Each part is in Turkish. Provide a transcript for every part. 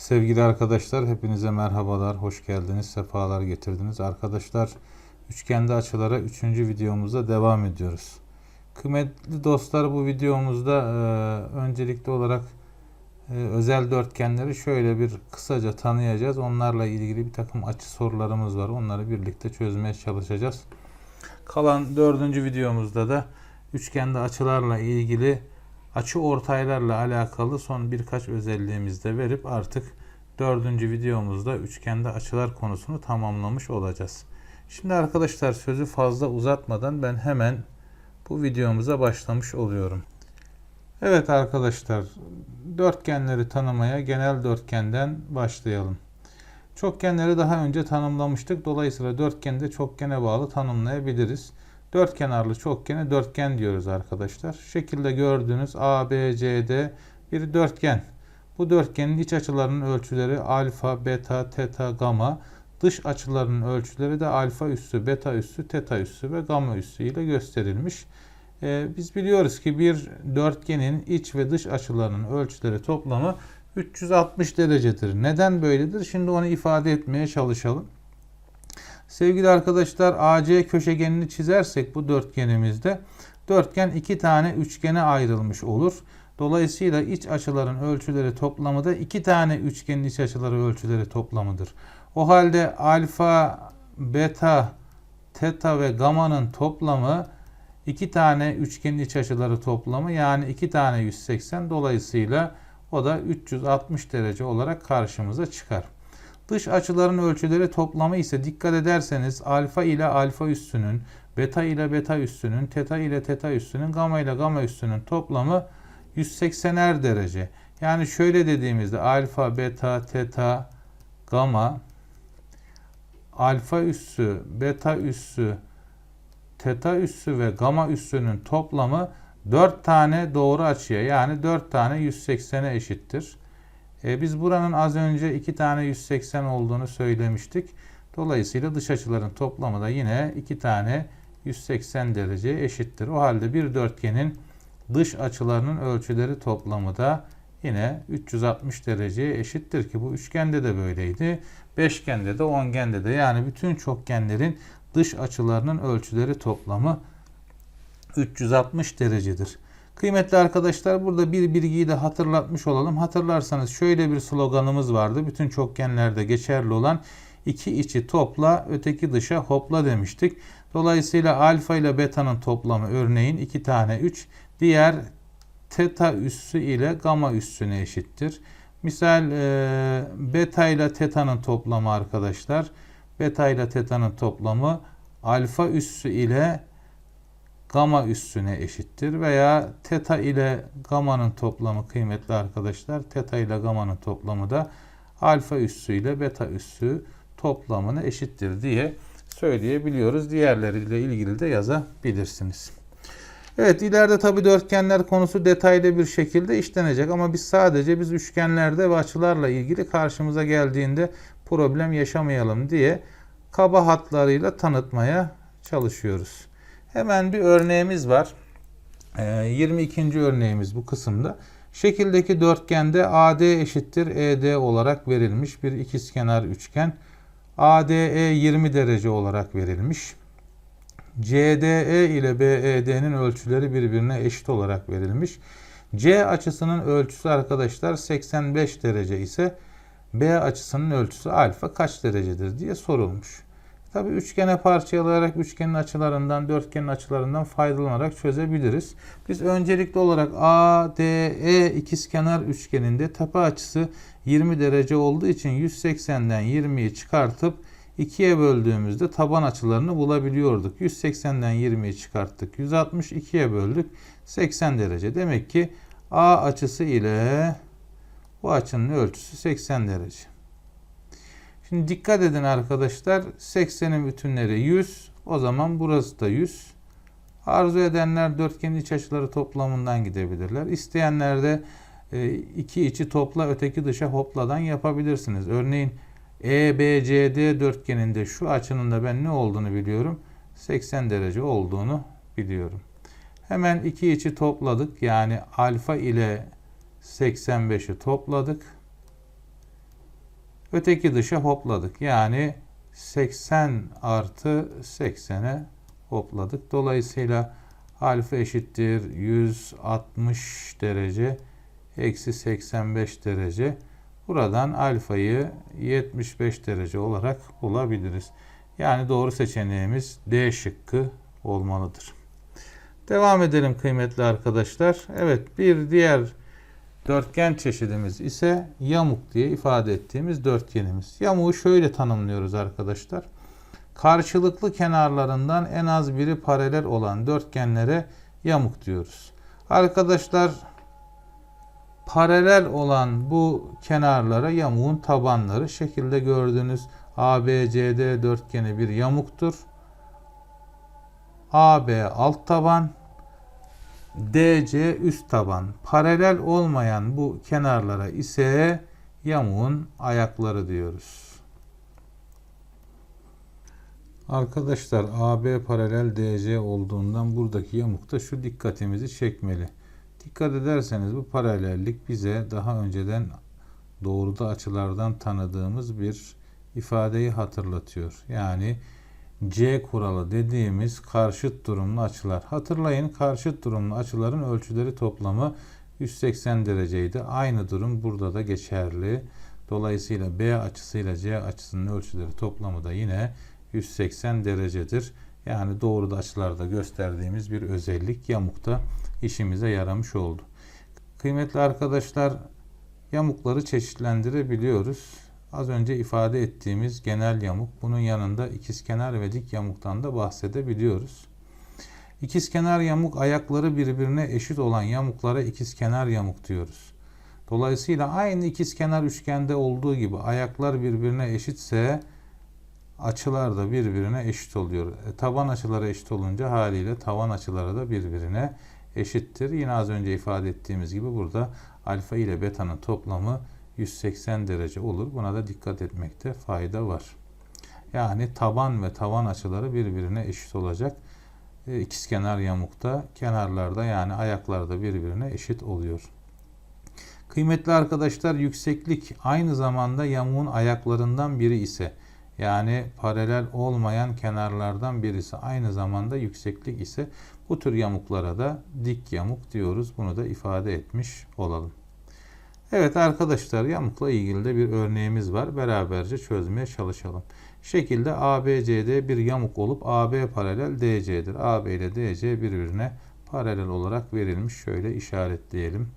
Sevgili arkadaşlar hepinize merhabalar, hoş geldiniz, sefalar getirdiniz. Arkadaşlar üçgende açılara 3. videomuzda devam ediyoruz. Kıymetli dostlar bu videomuzda e, öncelikli olarak e, özel dörtgenleri şöyle bir kısaca tanıyacağız. Onlarla ilgili bir takım açı sorularımız var. Onları birlikte çözmeye çalışacağız. Kalan dördüncü videomuzda da üçgende açılarla ilgili açı ortaylarla alakalı son birkaç özelliğimizi de verip artık dördüncü videomuzda üçgende açılar konusunu tamamlamış olacağız. Şimdi arkadaşlar sözü fazla uzatmadan ben hemen bu videomuza başlamış oluyorum. Evet arkadaşlar dörtgenleri tanımaya genel dörtgenden başlayalım. Çokgenleri daha önce tanımlamıştık. Dolayısıyla dörtgeni de çokgene bağlı tanımlayabiliriz. Dört kenarlı çokgene dörtgen diyoruz arkadaşlar. Şekilde gördüğünüz ABCD bir dörtgen. Bu dörtgenin iç açılarının ölçüleri alfa, beta, teta, gamma. Dış açılarının ölçüleri de alfa üssü, beta üssü, teta üssü ve gamma üssü ile gösterilmiş. Ee, biz biliyoruz ki bir dörtgenin iç ve dış açılarının ölçüleri toplamı 360 derecedir. Neden böyledir? Şimdi onu ifade etmeye çalışalım. Sevgili arkadaşlar AC köşegenini çizersek bu dörtgenimizde dörtgen iki tane üçgene ayrılmış olur. Dolayısıyla iç açıların ölçüleri toplamı da iki tane üçgenin iç açıları ölçüleri toplamıdır. O halde alfa, beta, teta ve gamma'nın toplamı iki tane üçgenin iç açıları toplamı yani iki tane 180 dolayısıyla o da 360 derece olarak karşımıza çıkar. Dış açıların ölçüleri toplamı ise dikkat ederseniz alfa ile alfa üssünün, beta ile beta üssünün, teta ile teta üssünün, gamma ile gamma üssünün toplamı 180'er derece. Yani şöyle dediğimizde alfa, beta, teta, gamma, alfa üssü, beta üssü, teta üssü ve gamma üssünün toplamı 4 tane doğru açıya yani 4 tane 180'e eşittir. E, biz buranın az önce 2 tane 180 olduğunu söylemiştik. Dolayısıyla dış açıların toplamı da yine 2 tane 180 dereceye eşittir. O halde bir dörtgenin dış açılarının ölçüleri toplamı da yine 360 dereceye eşittir ki bu üçgende de böyleydi. Beşgende de ongende de yani bütün çokgenlerin dış açılarının ölçüleri toplamı 360 derecedir. Kıymetli arkadaşlar burada bir bilgiyi de hatırlatmış olalım. Hatırlarsanız şöyle bir sloganımız vardı. Bütün çokgenlerde geçerli olan iki içi topla öteki dışa hopla demiştik. Dolayısıyla alfa ile beta'nın toplamı örneğin iki tane 3 diğer teta üssü ile gamma üssüne eşittir. Misal e, beta ile teta'nın toplamı arkadaşlar. Beta ile teta'nın toplamı alfa üssü ile gamma üssüne eşittir veya teta ile gamma'nın toplamı kıymetli arkadaşlar teta ile gamma'nın toplamı da alfa üssü ile beta üssü toplamına eşittir diye söyleyebiliyoruz. Diğerleriyle ilgili de yazabilirsiniz. Evet ileride tabi dörtgenler konusu detaylı bir şekilde işlenecek ama biz sadece biz üçgenlerde ve açılarla ilgili karşımıza geldiğinde problem yaşamayalım diye kaba hatlarıyla tanıtmaya çalışıyoruz. Hemen bir örneğimiz var. 22. Ee, örneğimiz bu kısımda. Şekildeki dörtgende AD eşittir ED olarak verilmiş bir ikizkenar üçgen. ADE 20 derece olarak verilmiş. CDE ile BED'nin ölçüleri birbirine eşit olarak verilmiş. C açısının ölçüsü arkadaşlar 85 derece ise B açısının ölçüsü alfa kaç derecedir diye sorulmuş. Tabi üçgene parçalayarak üçgenin açılarından, dörtgenin açılarından faydalanarak çözebiliriz. Biz öncelikli olarak ADE ikizkenar üçgeninde tepe açısı 20 derece olduğu için 180'den 20'yi çıkartıp 2'ye böldüğümüzde taban açılarını bulabiliyorduk. 180'den 20'yi çıkarttık. 162'ye böldük. 80 derece. Demek ki A açısı ile bu açının ölçüsü 80 derece. Şimdi dikkat edin arkadaşlar. 80'in bütünleri 100. O zaman burası da 100. Arzu edenler dörtgenin iç açıları toplamından gidebilirler. İsteyenler de e, iki içi topla öteki dışa hopladan yapabilirsiniz. Örneğin EBCD dörtgeninde şu açının da ben ne olduğunu biliyorum. 80 derece olduğunu biliyorum. Hemen iki içi topladık. Yani alfa ile 85'i topladık. Öteki dışa hopladık. Yani 80 artı 80'e hopladık. Dolayısıyla alfa eşittir 160 derece eksi 85 derece. Buradan alfayı 75 derece olarak bulabiliriz. Yani doğru seçeneğimiz D şıkkı olmalıdır. Devam edelim kıymetli arkadaşlar. Evet bir diğer dörtgen çeşidimiz ise yamuk diye ifade ettiğimiz dörtgenimiz. Yamuğu şöyle tanımlıyoruz arkadaşlar. Karşılıklı kenarlarından en az biri paralel olan dörtgenlere yamuk diyoruz. Arkadaşlar paralel olan bu kenarlara yamuğun tabanları şekilde gördüğünüz ABCD dörtgeni bir yamuktur. AB alt taban, DC üst taban. Paralel olmayan bu kenarlara ise yamuğun ayakları diyoruz. Arkadaşlar AB paralel DC olduğundan buradaki yamukta şu dikkatimizi çekmeli. Dikkat ederseniz bu paralellik bize daha önceden doğruda açılardan tanıdığımız bir ifadeyi hatırlatıyor. Yani C kuralı dediğimiz karşıt durumlu açılar. Hatırlayın karşıt durumlu açıların ölçüleri toplamı 180 dereceydi. Aynı durum burada da geçerli. Dolayısıyla B açısıyla C açısının ölçüleri toplamı da yine 180 derecedir. Yani doğruda açılarda gösterdiğimiz bir özellik yamukta işimize yaramış oldu. Kıymetli arkadaşlar yamukları çeşitlendirebiliyoruz. Az önce ifade ettiğimiz genel yamuk bunun yanında ikizkenar ve dik yamuktan da bahsedebiliyoruz. İkizkenar yamuk ayakları birbirine eşit olan yamuklara ikizkenar yamuk diyoruz. Dolayısıyla aynı ikizkenar üçgende olduğu gibi ayaklar birbirine eşitse açılar da birbirine eşit oluyor. E, taban açıları eşit olunca haliyle tavan açıları da birbirine eşittir. Yine az önce ifade ettiğimiz gibi burada alfa ile beta'nın toplamı 180 derece olur. Buna da dikkat etmekte fayda var. Yani taban ve tavan açıları birbirine eşit olacak. E, İkizkenar yamukta kenarlarda yani ayaklarda birbirine eşit oluyor. Kıymetli arkadaşlar yükseklik aynı zamanda yamuğun ayaklarından biri ise yani paralel olmayan kenarlardan birisi aynı zamanda yükseklik ise bu tür yamuklara da dik yamuk diyoruz. Bunu da ifade etmiş olalım. Evet arkadaşlar yamukla ilgili de bir örneğimiz var. Beraberce çözmeye çalışalım. Şekilde ABCD bir yamuk olup AB paralel DC'dir. AB ile DC birbirine paralel olarak verilmiş. Şöyle işaretleyelim.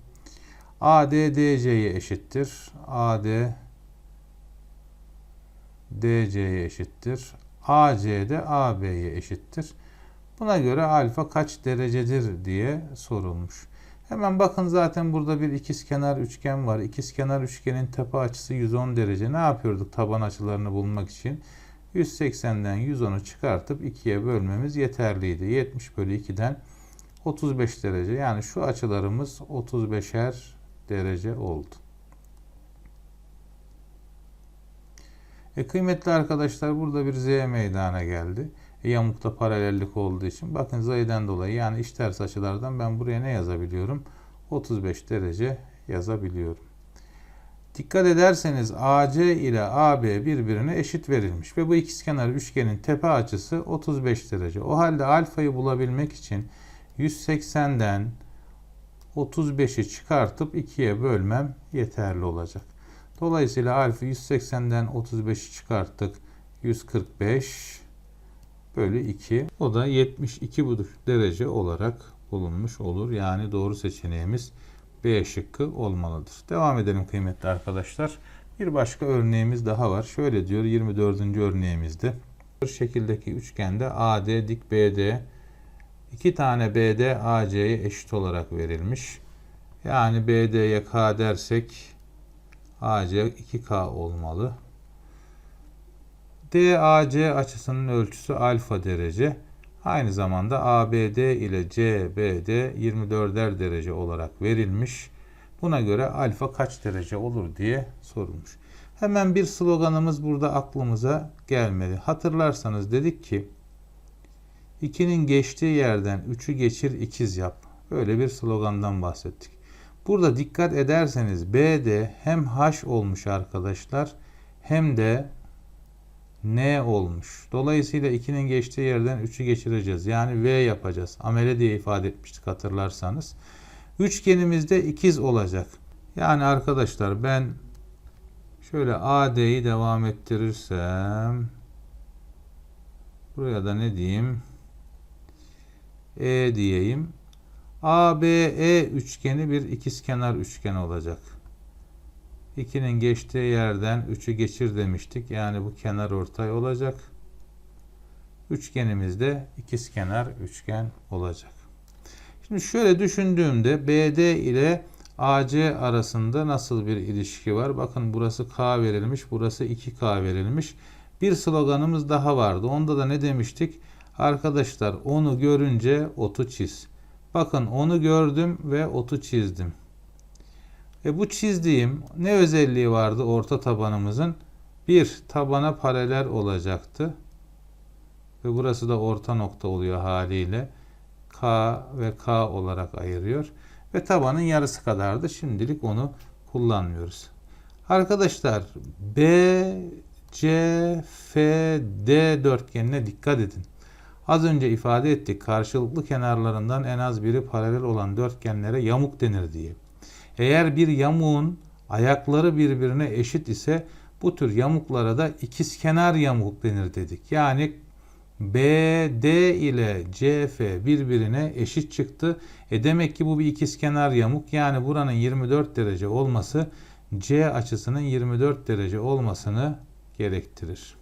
AD DC'ye eşittir. AD DC'ye eşittir. AC de AB'ye eşittir. Buna göre alfa kaç derecedir diye sorulmuş. Hemen bakın zaten burada bir ikizkenar üçgen var. İkizkenar üçgenin tepe açısı 110 derece. Ne yapıyorduk taban açılarını bulmak için? 180'den 110'u çıkartıp 2'ye bölmemiz yeterliydi. 70 bölü 2'den 35 derece. Yani şu açılarımız 35'er derece oldu. E kıymetli arkadaşlar burada bir z meydana geldi. E, yamukta paralellik olduğu için bakın z'den dolayı yani iç ters açılardan ben buraya ne yazabiliyorum? 35 derece yazabiliyorum. Dikkat ederseniz AC ile AB birbirine eşit verilmiş ve bu ikizkenar üçgenin tepe açısı 35 derece. O halde alfayı bulabilmek için 180'den 35'i çıkartıp 2'ye bölmem yeterli olacak. Dolayısıyla alfa 180'den 35'i çıkarttık. 145 bölü 2. O da 72,5 derece olarak bulunmuş olur. Yani doğru seçeneğimiz B şıkkı olmalıdır. Devam edelim kıymetli arkadaşlar. Bir başka örneğimiz daha var. Şöyle diyor 24. örneğimizde. Bir şekildeki üçgende AD dik BD iki tane BD AC'ye eşit olarak verilmiş. Yani BD'ye K dersek AC 2K olmalı. DAC açısının ölçüsü alfa derece. Aynı zamanda ABD ile CBD 24'er derece olarak verilmiş. Buna göre alfa kaç derece olur diye sorulmuş. Hemen bir sloganımız burada aklımıza gelmeli. Hatırlarsanız dedik ki 2'nin geçtiği yerden 3'ü geçir ikiz yap. Böyle bir slogandan bahsettik. Burada dikkat ederseniz BD hem H olmuş arkadaşlar hem de N olmuş. Dolayısıyla 2'nin geçtiği yerden 3'ü geçireceğiz. Yani V yapacağız. Amele diye ifade etmiştik hatırlarsanız. Üçgenimizde ikiz olacak. Yani arkadaşlar ben şöyle AD'yi devam ettirirsem buraya da ne diyeyim? E diyeyim. ABE üçgeni bir ikizkenar üçgen olacak. 2'nin geçtiği yerden 3'ü geçir demiştik. Yani bu kenar ortay olacak. Üçgenimiz de ikizkenar üçgen olacak. Şimdi şöyle düşündüğümde BD ile AC arasında nasıl bir ilişki var? Bakın burası K verilmiş, burası 2K verilmiş. Bir sloganımız daha vardı. Onda da ne demiştik? Arkadaşlar onu görünce otu çiz. Bakın onu gördüm ve otu çizdim. E bu çizdiğim ne özelliği vardı orta tabanımızın? Bir, tabana paralel olacaktı. Ve burası da orta nokta oluyor haliyle. K ve K olarak ayırıyor. Ve tabanın yarısı kadardı. Şimdilik onu kullanmıyoruz. Arkadaşlar B, C, F, D dörtgenine dikkat edin. Az önce ifade ettik karşılıklı kenarlarından en az biri paralel olan dörtgenlere yamuk denir diye. Eğer bir yamuğun ayakları birbirine eşit ise bu tür yamuklara da ikizkenar yamuk denir dedik. Yani BD ile CF birbirine eşit çıktı. E demek ki bu bir ikizkenar yamuk. Yani buranın 24 derece olması C açısının 24 derece olmasını gerektirir.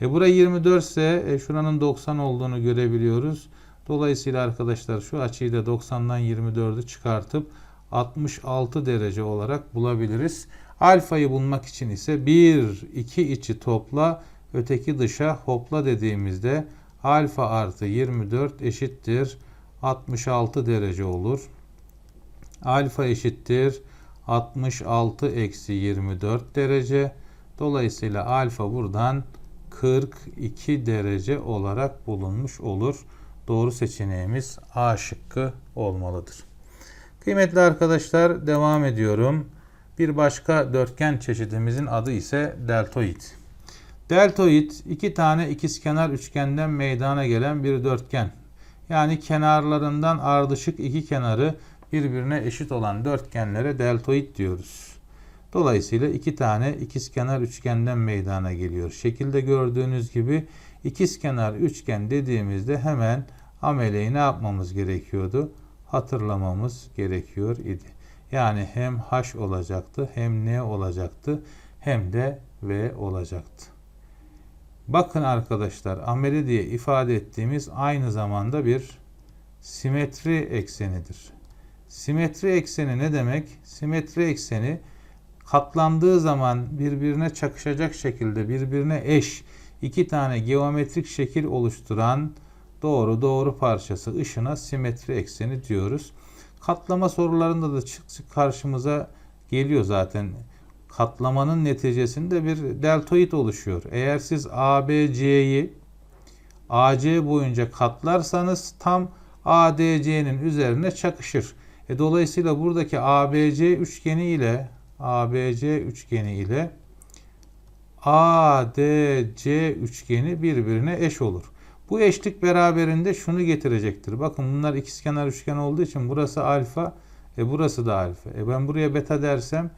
E bura 24 ise e, şuranın 90 olduğunu görebiliyoruz. Dolayısıyla arkadaşlar şu açıyı da 90'dan 24'ü çıkartıp 66 derece olarak bulabiliriz. Alfayı bulmak için ise 1, 2 içi topla, öteki dışa hopla dediğimizde alfa artı 24 eşittir 66 derece olur. Alfa eşittir 66 eksi 24 derece. Dolayısıyla alfa buradan 42 derece olarak bulunmuş olur. Doğru seçeneğimiz A şıkkı olmalıdır. Kıymetli arkadaşlar devam ediyorum. Bir başka dörtgen çeşidimizin adı ise deltoid. Deltoid iki tane ikizkenar üçgenden meydana gelen bir dörtgen. Yani kenarlarından ardışık iki kenarı birbirine eşit olan dörtgenlere deltoid diyoruz. Dolayısıyla iki tane ikizkenar üçgenden meydana geliyor. Şekilde gördüğünüz gibi ikizkenar üçgen dediğimizde hemen ameleyi ne yapmamız gerekiyordu? Hatırlamamız gerekiyor idi. Yani hem H olacaktı, hem N olacaktı, hem de V olacaktı. Bakın arkadaşlar ameli diye ifade ettiğimiz aynı zamanda bir simetri eksenidir. Simetri ekseni ne demek? Simetri ekseni katlandığı zaman birbirine çakışacak şekilde birbirine eş iki tane geometrik şekil oluşturan doğru doğru parçası ışına simetri ekseni diyoruz. Katlama sorularında da çık çık karşımıza geliyor zaten. Katlamanın neticesinde bir deltoid oluşuyor. Eğer siz ABC'yi AC boyunca katlarsanız tam ADC'nin üzerine çakışır. E dolayısıyla buradaki ABC üçgeni ile ABC üçgeni ile ADC üçgeni birbirine eş olur. Bu eşlik beraberinde şunu getirecektir. Bakın bunlar ikizkenar üçgen olduğu için burası alfa, e burası da alfa. E ben buraya beta dersem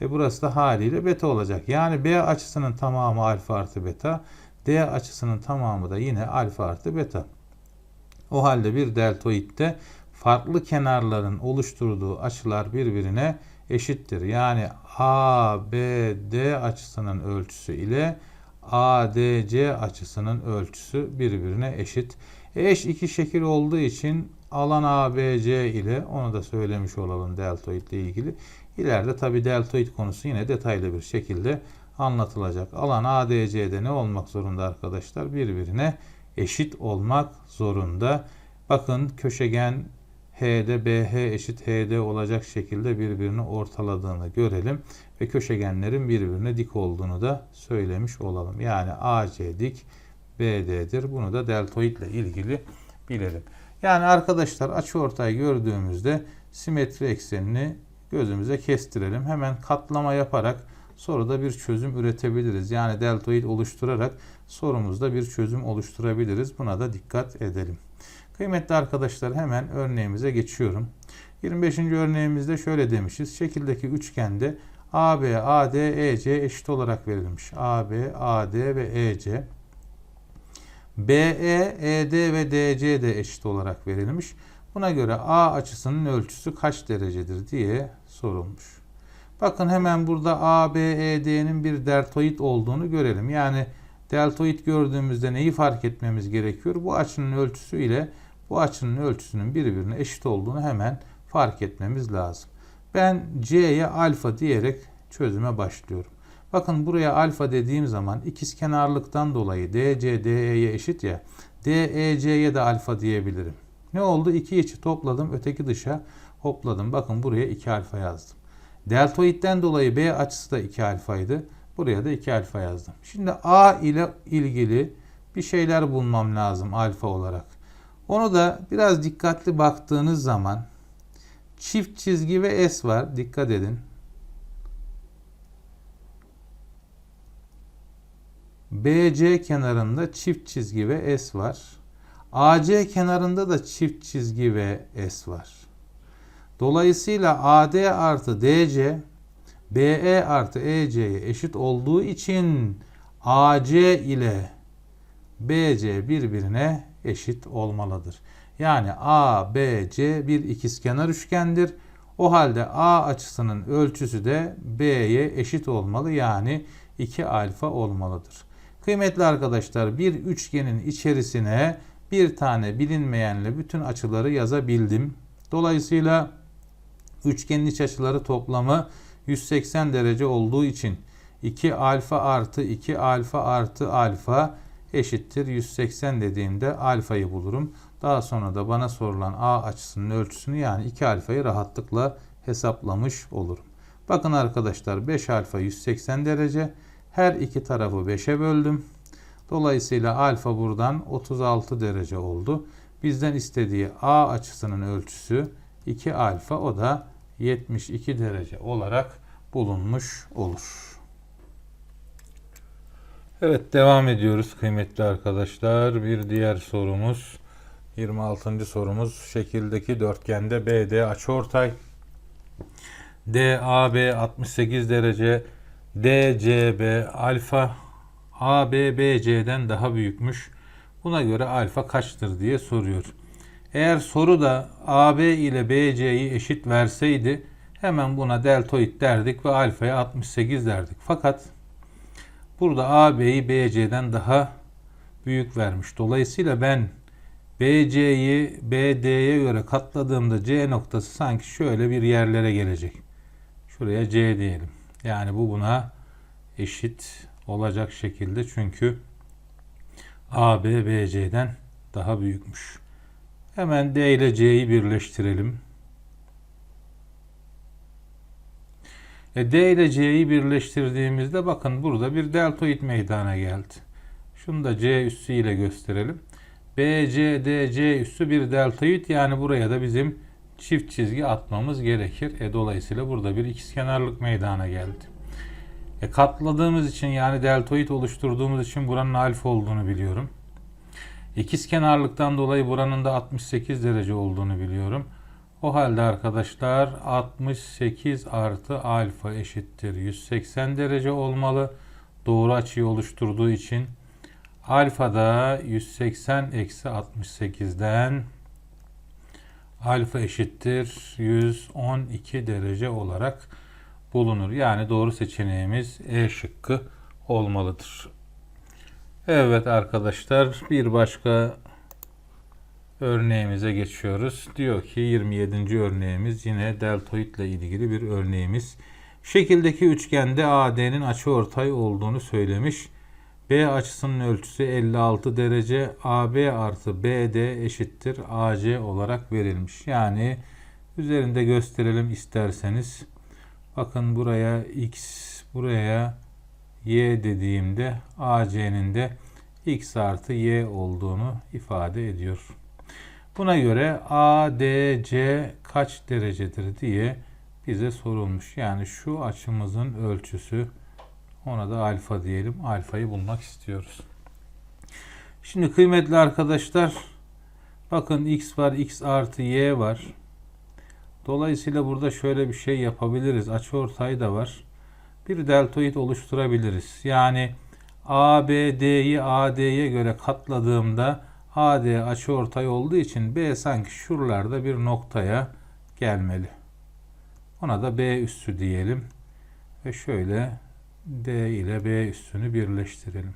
e burası da haliyle beta olacak. Yani B açısının tamamı alfa artı beta, D açısının tamamı da yine alfa artı beta. O halde bir deltoidde farklı kenarların oluşturduğu açılar birbirine eşittir. Yani ABD açısının ölçüsü ile ADC açısının ölçüsü birbirine eşit. E eş iki şekil olduğu için alan ABC ile onu da söylemiş olalım deltoid ile ilgili. İleride tabi deltoid konusu yine detaylı bir şekilde anlatılacak. Alan ADC'de ne olmak zorunda arkadaşlar? Birbirine eşit olmak zorunda. Bakın köşegen H'de BH eşit HD olacak şekilde birbirini ortaladığını görelim. Ve köşegenlerin birbirine dik olduğunu da söylemiş olalım. Yani AC dik BD'dir. Bunu da deltoid ile ilgili bilelim. Yani arkadaşlar açıortay gördüğümüzde simetri eksenini gözümüze kestirelim. Hemen katlama yaparak soruda bir çözüm üretebiliriz. Yani deltoid oluşturarak sorumuzda bir çözüm oluşturabiliriz. Buna da dikkat edelim. Kıymetli arkadaşlar hemen örneğimize geçiyorum. 25. örneğimizde şöyle demişiz. Şekildeki üçgende AB, AD, EC eşit olarak verilmiş. AB, AD ve EC. BE, ED ve DC de eşit olarak verilmiş. Buna göre A açısının ölçüsü kaç derecedir diye sorulmuş. Bakın hemen burada ABED'nin bir deltoid olduğunu görelim. Yani deltoid gördüğümüzde neyi fark etmemiz gerekiyor? Bu açının ölçüsü ile bu açının ölçüsünün birbirine eşit olduğunu hemen fark etmemiz lazım. Ben C'ye alfa diyerek çözüme başlıyorum. Bakın buraya alfa dediğim zaman ikizkenarlıktan dolayı DC DE'ye eşit ya. DEC'ye de alfa diyebilirim. Ne oldu? İki içi topladım, öteki dışa hopladım. Bakın buraya 2 alfa yazdım. Deltoidden dolayı B açısı da 2 alfaydı. Buraya da 2 alfa yazdım. Şimdi A ile ilgili bir şeyler bulmam lazım alfa olarak. Onu da biraz dikkatli baktığınız zaman çift çizgi ve S var. Dikkat edin. BC kenarında çift çizgi ve S var. AC kenarında da çift çizgi ve S var. Dolayısıyla AD artı DC BE artı EC'ye eşit olduğu için AC ile BC birbirine eşit olmalıdır. Yani ABC bir ikizkenar üçgendir. O halde A açısının ölçüsü de B'ye eşit olmalı. Yani 2 alfa olmalıdır. Kıymetli arkadaşlar bir üçgenin içerisine bir tane bilinmeyenle bütün açıları yazabildim. Dolayısıyla üçgenin iç açıları toplamı 180 derece olduğu için 2 alfa artı 2 alfa artı alfa eşittir 180 dediğimde alfayı bulurum. Daha sonra da bana sorulan A açısının ölçüsünü yani 2 alfayı rahatlıkla hesaplamış olurum. Bakın arkadaşlar 5 alfa 180 derece. Her iki tarafı 5'e böldüm. Dolayısıyla alfa buradan 36 derece oldu. Bizden istediği A açısının ölçüsü 2 alfa o da 72 derece olarak bulunmuş olur. Evet devam ediyoruz kıymetli arkadaşlar. Bir diğer sorumuz 26. sorumuz şekildeki dörtgende BD açıortay DAB 68 derece DCB alfa AB BC'den daha büyükmüş. Buna göre alfa kaçtır diye soruyor. Eğer soru da AB ile BC'yi eşit verseydi hemen buna deltoid derdik ve alfaya 68 derdik. Fakat burada AB'yi BC'den daha büyük vermiş. Dolayısıyla ben BC'yi BD'ye göre katladığımda C noktası sanki şöyle bir yerlere gelecek. Şuraya C diyelim. Yani bu buna eşit olacak şekilde çünkü AB BC'den daha büyükmüş. Hemen D ile C'yi birleştirelim. E D ile C'yi birleştirdiğimizde bakın burada bir deltoid meydana geldi. Şunu da C üssü ile gösterelim. BC, DC üssü bir deltoid yani buraya da bizim çift çizgi atmamız gerekir. E dolayısıyla burada bir ikizkenarlık meydana geldi. E katladığımız için yani deltoid oluşturduğumuz için buranın alfa olduğunu biliyorum. İkizkenarlıktan dolayı buranın da 68 derece olduğunu biliyorum. O halde arkadaşlar 68 artı alfa eşittir 180 derece olmalı. Doğru açıyı oluşturduğu için alfa da 180 eksi 68'den alfa eşittir 112 derece olarak bulunur. Yani doğru seçeneğimiz E şıkkı olmalıdır. Evet arkadaşlar bir başka örneğimize geçiyoruz. Diyor ki 27. örneğimiz yine deltoid ile ilgili bir örneğimiz. Şekildeki üçgende AD'nin açıortay olduğunu söylemiş. B açısının ölçüsü 56 derece. AB artı BD eşittir AC olarak verilmiş. Yani üzerinde gösterelim isterseniz. Bakın buraya X, buraya Y dediğimde AC'nin de X artı Y olduğunu ifade ediyor. Buna göre ADC kaç derecedir diye bize sorulmuş. Yani şu açımızın ölçüsü Ona da alfa diyelim. Alfayı bulmak istiyoruz. Şimdi kıymetli arkadaşlar bakın x var x artı y var. Dolayısıyla burada şöyle bir şey yapabiliriz. Açıortay da var. Bir deltoid oluşturabiliriz. Yani ABD'yi AD'ye göre katladığımda AD açıortay olduğu için B sanki şuralarda bir noktaya gelmeli. Ona da B üssü diyelim. Ve şöyle D ile B üssünü birleştirelim.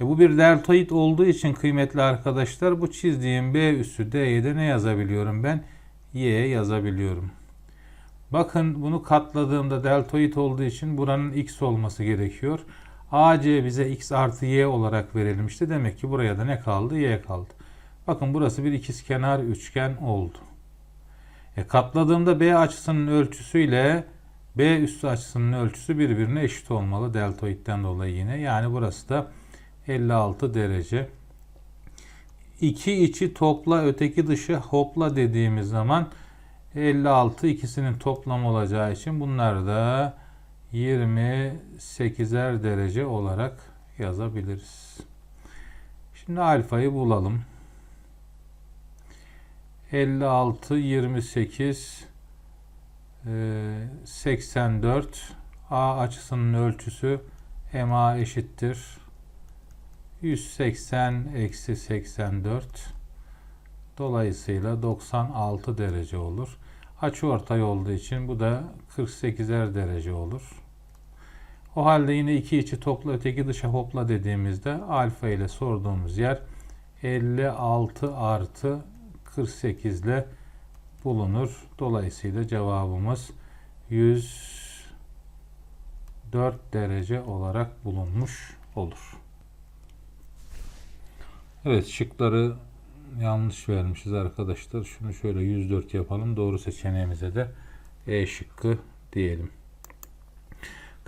E bu bir deltoid olduğu için kıymetli arkadaşlar bu çizdiğim B üssü D'ye de ne yazabiliyorum ben? Y yazabiliyorum. Bakın bunu katladığımda deltoid olduğu için buranın x olması gerekiyor. AC bize x artı y olarak verilmişti. Demek ki buraya da ne kaldı? Y kaldı. Bakın burası bir ikizkenar üçgen oldu. E katladığımda B açısının ölçüsüyle B üssü açısının ölçüsü birbirine eşit olmalı deltoidden dolayı yine. Yani burası da 56 derece. İki içi topla öteki dışı hopla dediğimiz zaman 56 ikisinin toplamı olacağı için bunlar da 28'er derece olarak yazabiliriz. Şimdi alfayı bulalım. 56, 28, 84 A açısının ölçüsü MA eşittir. 180 eksi 84 Dolayısıyla 96 derece olur. Açı ortay olduğu için bu da 48'er derece olur. O halde yine iki içi topla öteki dışa hopla dediğimizde alfa ile sorduğumuz yer 56 artı 48 ile bulunur. Dolayısıyla cevabımız 104 derece olarak bulunmuş olur. Evet şıkları yanlış vermişiz arkadaşlar. Şunu şöyle 104 yapalım. Doğru seçeneğimize de E şıkkı diyelim.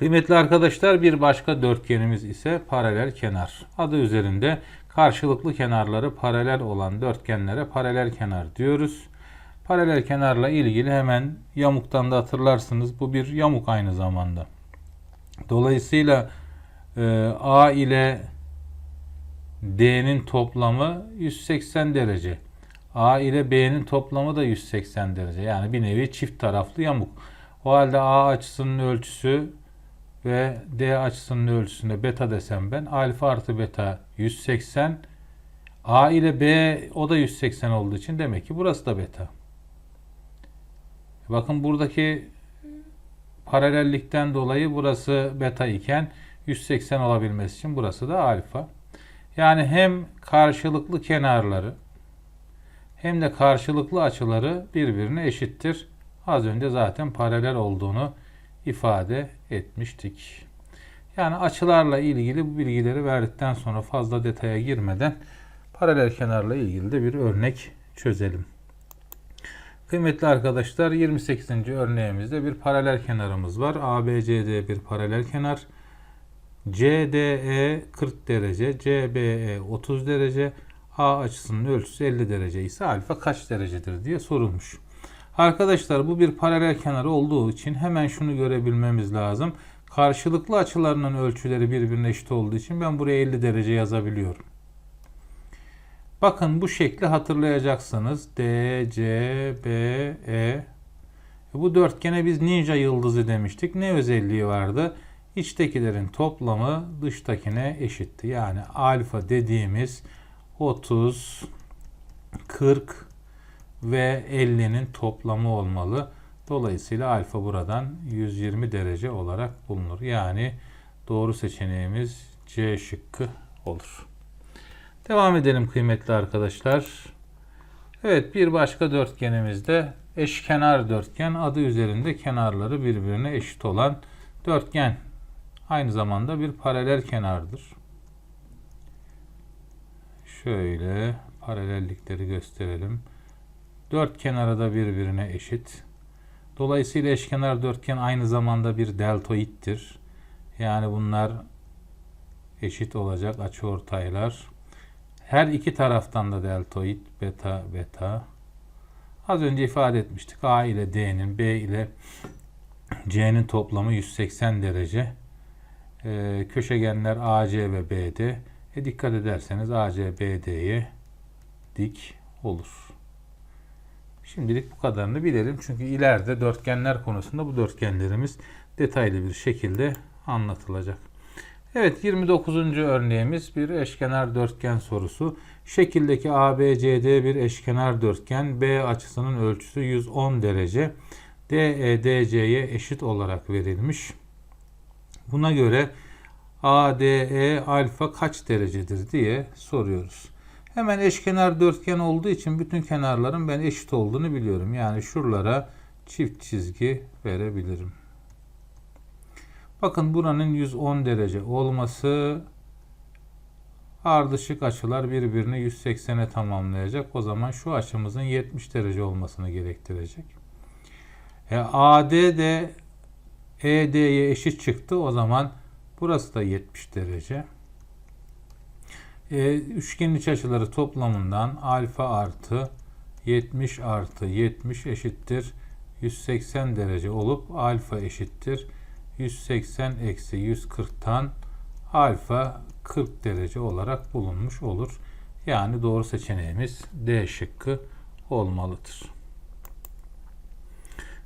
Kıymetli arkadaşlar bir başka dörtgenimiz ise paralel kenar. Adı üzerinde karşılıklı kenarları paralel olan dörtgenlere paralel kenar diyoruz. Paralel kenarla ilgili hemen yamuktan da hatırlarsınız. Bu bir yamuk aynı zamanda. Dolayısıyla e, A ile D'nin toplamı 180 derece. A ile B'nin toplamı da 180 derece. Yani bir nevi çift taraflı yamuk. O halde A açısının ölçüsü ve D açısının ölçüsüne beta desem ben alfa artı beta 180 A ile B o da 180 olduğu için demek ki burası da beta. Bakın buradaki paralellikten dolayı burası beta iken 180 olabilmesi için burası da alfa. Yani hem karşılıklı kenarları hem de karşılıklı açıları birbirine eşittir. Az önce zaten paralel olduğunu ifade etmiştik. Yani açılarla ilgili bu bilgileri verdikten sonra fazla detaya girmeden paralel kenarla ilgili de bir örnek çözelim. Kıymetli arkadaşlar 28. örneğimizde bir paralel kenarımız var. ABCD bir paralel kenar. CDE 40 derece, CBE 30 derece, A açısının ölçüsü 50 derece ise alfa kaç derecedir diye sorulmuş. Arkadaşlar bu bir paralel kenar olduğu için hemen şunu görebilmemiz lazım. Karşılıklı açılarının ölçüleri birbirine eşit olduğu için ben buraya 50 derece yazabiliyorum. Bakın bu şekli hatırlayacaksınız. D, C, B, E. Bu dörtgene biz ninja yıldızı demiştik. Ne özelliği vardı? İçtekilerin toplamı dıştakine eşitti. Yani alfa dediğimiz 30, 40 ve 50'nin toplamı olmalı. Dolayısıyla alfa buradan 120 derece olarak bulunur. Yani doğru seçeneğimiz C şıkkı olur. Devam edelim kıymetli arkadaşlar. Evet bir başka dörtgenimizde eşkenar dörtgen adı üzerinde kenarları birbirine eşit olan dörtgen. Aynı zamanda bir paralel kenardır. Şöyle paralellikleri gösterelim. Dört kenarı da birbirine eşit. Dolayısıyla eşkenar dörtgen aynı zamanda bir deltoittir. Yani bunlar eşit olacak açıortaylar. Her iki taraftan da deltoid beta beta. Az önce ifade etmiştik. A ile D'nin B ile C'nin toplamı 180 derece. e, köşegenler AC ve BD. E, dikkat ederseniz AC BD'ye dik olur. Şimdilik bu kadarını bilelim. Çünkü ileride dörtgenler konusunda bu dörtgenlerimiz detaylı bir şekilde anlatılacak. Evet 29. örneğimiz bir eşkenar dörtgen sorusu. Şekildeki ABCD bir eşkenar dörtgen. B açısının ölçüsü 110 derece. DE DC'ye eşit olarak verilmiş. Buna göre ADE alfa kaç derecedir diye soruyoruz. Hemen eşkenar dörtgen olduğu için bütün kenarların ben eşit olduğunu biliyorum. Yani şuralara çift çizgi verebilirim. Bakın buranın 110 derece olması ardışık açılar birbirini 180'e tamamlayacak. O zaman şu açımızın 70 derece olmasını gerektirecek. E, AD de ED'ye eşit çıktı. O zaman burası da 70 derece. E, üçgenin iç açıları toplamından alfa artı 70 artı 70 eşittir 180 derece olup alfa eşittir 180 eksi 140'tan alfa 40 derece olarak bulunmuş olur. Yani doğru seçeneğimiz D şıkkı olmalıdır.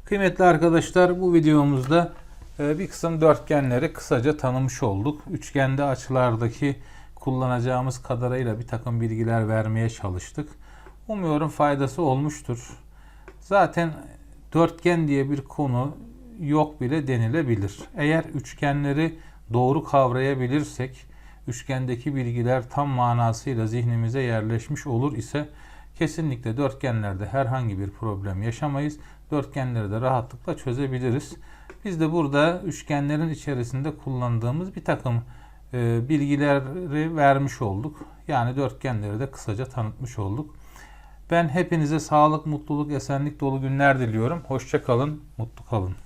Kıymetli arkadaşlar bu videomuzda e, bir kısım dörtgenleri kısaca tanımış olduk. Üçgende açılardaki kullanacağımız kadarıyla bir takım bilgiler vermeye çalıştık. Umuyorum faydası olmuştur. Zaten dörtgen diye bir konu yok bile denilebilir. Eğer üçgenleri doğru kavrayabilirsek, üçgendeki bilgiler tam manasıyla zihnimize yerleşmiş olur ise kesinlikle dörtgenlerde herhangi bir problem yaşamayız. Dörtgenleri de rahatlıkla çözebiliriz. Biz de burada üçgenlerin içerisinde kullandığımız bir takım e, bilgileri vermiş olduk. Yani dörtgenleri de kısaca tanıtmış olduk. Ben hepinize sağlık, mutluluk, esenlik dolu günler diliyorum. Hoşça kalın, mutlu kalın.